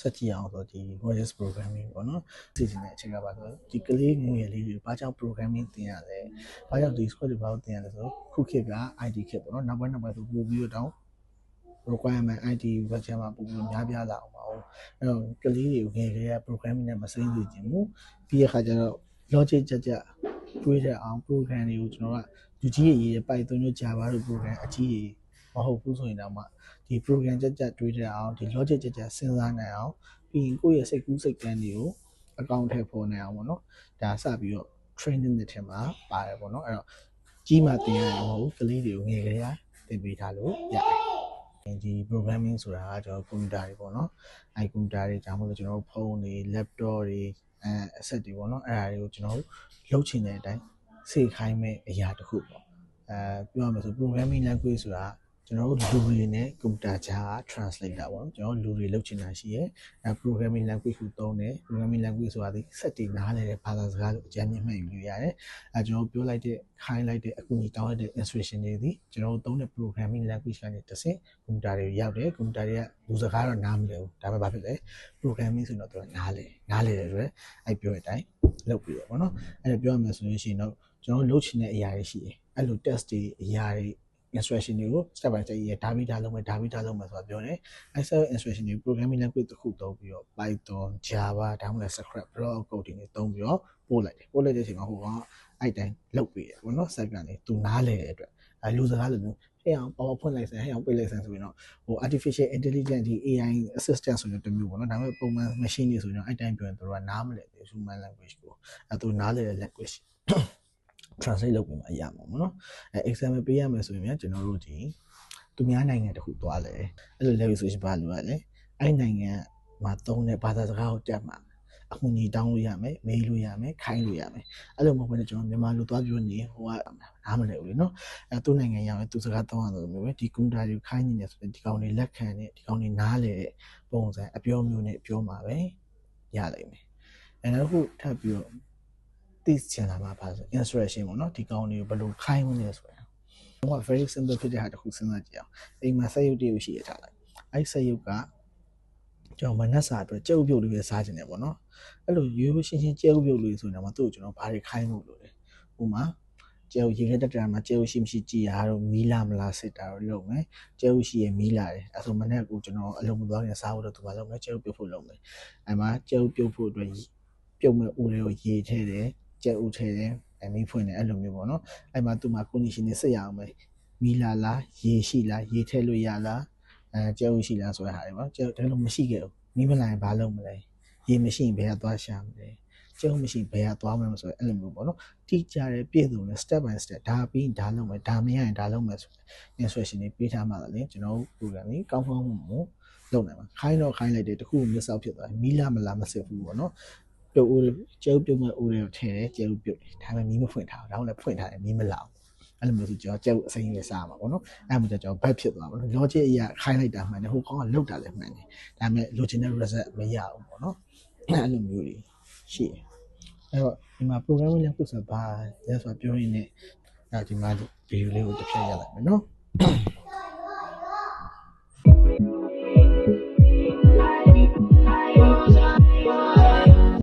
ဆက်ကြည့်အောင်ဆိုတော့ဒီ voice programming ပေါ့နော်သိချင်တဲ့အချက်ကပါဆိုတော့ဒီကလေးငွေလေးတွေဘာကြောင့် programming သင်ရလဲဘာကြောင့်ဒီ script တွေဘာလို့သင်ရလဲဆိုတော့ခုခေတ်က IT ခေတ်ပေါ့နော်နောက်ပိုင်းနောက်ပိုင်းဆိုပို့ပြီးတော့ requirement IT version မှာပို့ပြီးများပြားလာအောင်ပါအောင်အဲ့တော့ကလေးတွေကိုငယ်ကလေးက programming နဲ့မစိမ့်စေချင်ဘူးပြီးရခါကျတော့ logic ကြကြတွေးတဲ့အောင် program တွေကိုကျွန်တော်ကလူကြီးရေးရေး Python တို့ Java တို့ program အကြီးကြီး မဟုတ်ဘူးဆိုရင်တော့မှဒီ program ကြကြတွေးတဲ့အောင်ဒီ logic ကြကြစဉ်းစားနိုင်အောင်ပြီးရင်ကိုယ့်ရဲ့စိတ်ကူးစိတ်ကန်းတွေကိုအကောင့်ထဲပေါ်နိုင်အောင်ပေါ့နော်ဒါစပြီးတော့ training တဲ့ထဲမှာပါတယ်ပေါ့နော်အဲ့တော့ကြီးမှတင်ရတယ်မဟုတ်ဘူးကလေးတွေကိုငယ်ကလေးကသင်ပေးထားလို့ရတယ်ဒီ programming ဆိုတာကကျွန်တော်ကွန်ပျူတာတွေပေါ့နော်အဲကွန်ပျူတာတွေကြောင့်မလို့ကျွန်တော်တို့ဖုန်းတွေ laptop တွေအဲအဆက်တွေပေါ့နော်အဲ့ဒါတွေကိုကျွန်တော်တို့လုပ်ချင်တဲ့အတိုင်းစေခိုင်းမဲ့အရာတစ်ခုပေါ့အဲပြောရမယ်ဆို programming language ဆိုတာ ကျွန်တော်တို့လူတွေနဲ့ကွန်ပျူတာကြားက translator ပေါ့နော်ကျွန်တော်တို့လူတွေလုပ်ချင်တာရှိရဲအဲ programming language ကိုသုံးတယ် programming language ဆိုတာဒီစက်တွေနားလည်တဲ့ဘာသာစကားလို့အကြမ်းမြင့်မှတ်ယူလို့ရတယ်အဲကျွန်တော်တို့ပြောလိုက်တဲ့ခိုင်းလိုက်တဲ့အကူအညီတောင်းလိုက်တဲ့ instruction တွေဒီကျွန်တော်တို့သုံးတဲ့ programming language ကနေတစ်ဆင့်ကွန်ပျူတာတွေရောက်တယ်ကွန်ပျူတာတွေကလူစကားတော့နားမလည်ဘူးဒါပေမဲ့ဘာဖြစ်လဲ programming ဆိုတော့သူကနားလည်နားလည်တဲ့အတွက်အဲပြောတဲ့အတိုင်းလုပ်ပြီးတော့ဗောနော်အဲ့ဒါပြောရမယ်ဆိုလို့ရှိရင်တော့ကျွန်တော်တို့လုပ်ချင်တဲ့အရာတွေရှိတယ်အဲ့လို test တွေအရာတွေ instruction တွေကို step by step ရေးဒါပြီးဒါလုပ်မယ်ဒါပြီးဒါလုပ်မယ်ဆိုတာပြောတယ်အဲ set instruction တွေ programming language တစ်ခုသုံးပြီးတော့ Python Java ဒါမှမဟုတ် Scratch block code တွေသုံးပြီးတော့ပို့လိုက်တယ်ပို့လိုက်တဲ့အချိန်မှာဟိုကအဲ့တိုင်းလုပ်ပြီးတယ်ဘောနော် set ကနေသူနားလဲတဲ့အတွက်အဲလူစကားလိုမျိုးဟဲ့အောင် PowerPoint လိုက်စမ်းဟဲ့အောင်ပိတ်လိုက်စမ်းဆိုရင်တော့ဟို artificial intelligence ဒီ AI assistant ဆိုတဲ့တမျိုးပေါ့နော်ဒါပေမဲ့ပုံမှန် machine တွေဆိုရင်အဲ့တိုင်းပြောရင်တို့ကနားမလဲဘူး human language ကိုအဲသူနားလဲတဲ့ language translate လုပ်ပြီးမှရမှာပေါ့နော်အဲ example ပေးရမယ်ဆိုရင်များကျွန်တော်တို့ဒီသူများနိုင်ငံတခုသွားလဲအဲ့လို level ဆိုရင်ဘာလို့ရလဲအဲ့နိုင်ငံမှာသုံးတဲ့ဘာသာစကားကိုတက်မှာအကူအညီတောင်းလို့ရမယ်မေးလို့ရမယ်ခိုင်းလို့ရမယ်အဲ့လိုမဟုတ်ဘဲနဲ့ကျွန်တော်မြန်မာလိုသွားပြောနေဟိုကနားမလဲဘူးလေနော်အဲသူ့နိုင်ငံရောက်ရင်သူစကားသုံးရလို့မျိုးပဲဒီကွန်ပျူတာတွေခိုင်းနေတယ်ဆိုရင်ဒီကောင်တွေလက်ခံတဲ့ဒီကောင်တွေနားလေတဲ့ပုံစံအပြောမျိုးနဲ့ပြောမှာပဲရလိမ့်မယ်အဲနောက်တစ်ခုထပ်ပြီးတော့ သိချင်လာမှာပါဆို instruction ပေါ့နော်ဒီကောင်တွေကိုဘယ်လိုခိုင်းမလဲဆိုရင်ဟိုက very simple ဖြစ်တဲ့ဟာတစ်ခုစဉ်းစားကြည့်အောင်အိမ်မှာဆက်ရုပ်တည်းရှိရထားလိုက်အဲ့ဆက်ရုပ်ကကျွန်တော်မနက်စာအတွက်ကြက်ဥပြုတ်လေးပဲစားခြင်းတယ်ပေါ့နော်အဲ့လိုရိုးရိုးရှင်းရှင်းကြက်ဥပြုတ်လေးဆိုရင်တော့သူ့ကိုကျွန်တော်ဘာတွေခိုင်းဖို့လို့လဲဥမာကျဲရေခဲတက်တာမှာကျဲရှိမရှိကြည်ရတော့မီးလာမလားစစ်တာတော့လုပ်မယ်ကျဲရှိရမီးလာတယ်အဲဆိုမနေ့ကကျွန်တော်အလုံးမသွားခင်စားဖို့တော့သူမလုပ်မယ်ကျဲပြုတ်ဖို့လုပ်မယ်အဲမှာကျဲပြုတ်ဖို့အတွက်ပြုတ်မဲ့ဦးလေးကိုရေထဲတယ် ကျဲဦးထဲတယ်အမီးဖွင့်တယ်အဲ့လိုမျိုးပေါ့နော်အဲ့မှာသူ့မှာ condition တွေစစ်ရအောင်ပဲမီးလာလားရေရှိလားရေထဲလို့ရလားအဲကျဲဦးရှိလားဆိုတဲ့ဟာတွေပေါ့ကျဲဒါလို့မရှိခဲ့ဘူးမီးမလာရင်ဘာလုပ်မလဲရေမရှိရင်ဘယ်ကသွားရှာမလဲကျုံမရှိဘယ်ကသွားမလဲဆိုတော့အဲ့လိုမျိုးပေါ့နော်တိကျတဲ့ပြည့်စုံတဲ့ step by step ဒါပြီးဒါလုပ်မယ်ဒါမရရင်ဒါလုပ်မယ်ဆိုတဲ့ instruction တွေပေးထားမှလည်းကျွန်တော် program ကြီးကောင်းကောင်းမှုလုပ်နိုင်မှာခိုင်းတော့ခိုင်းလိုက်တယ်တခုမစ်ဆောက်ဖြစ်သွားတယ်မီလာမလာမစစ်ဘူးပေါ့နော် ပြုတ်ဦးကျဲပြုတ်မဲ့ဦးတွေကိုထည့်တယ်ကျဲပြုတ်တယ်ဒါပေမဲ့မီးမဖွင့်ထားဘူးဒါမှလည်းဖွင့်ထားတယ်မီးမလာဘူးအဲ့လိုမျိုးဆိုကျွန်တော်ကျဲအစိမ်းရစားမှာပေါ့နော်အဲ့မှာကျွန်တော်ဘက်ဖြစ်သွားပါတော့ logic အရာခိုင်းလိုက်တာမှန်တယ်ဟိုကောင်ကလောက်တာလည်းမှန်တယ်ဒါပေမဲ့ logic နဲ့ result မရဘူးပေါ့နော်အဲ့လိုမျိုးတွေရှိတယ်အဲ့တော့ဒီမှာ programming language ဆိုတာဘာလဲဆိုတာပြောရင်းနဲ့အဲ့ဒီမှာ video လေးကိုတစ်ဖြတ်ရလိုက်မယ်နော်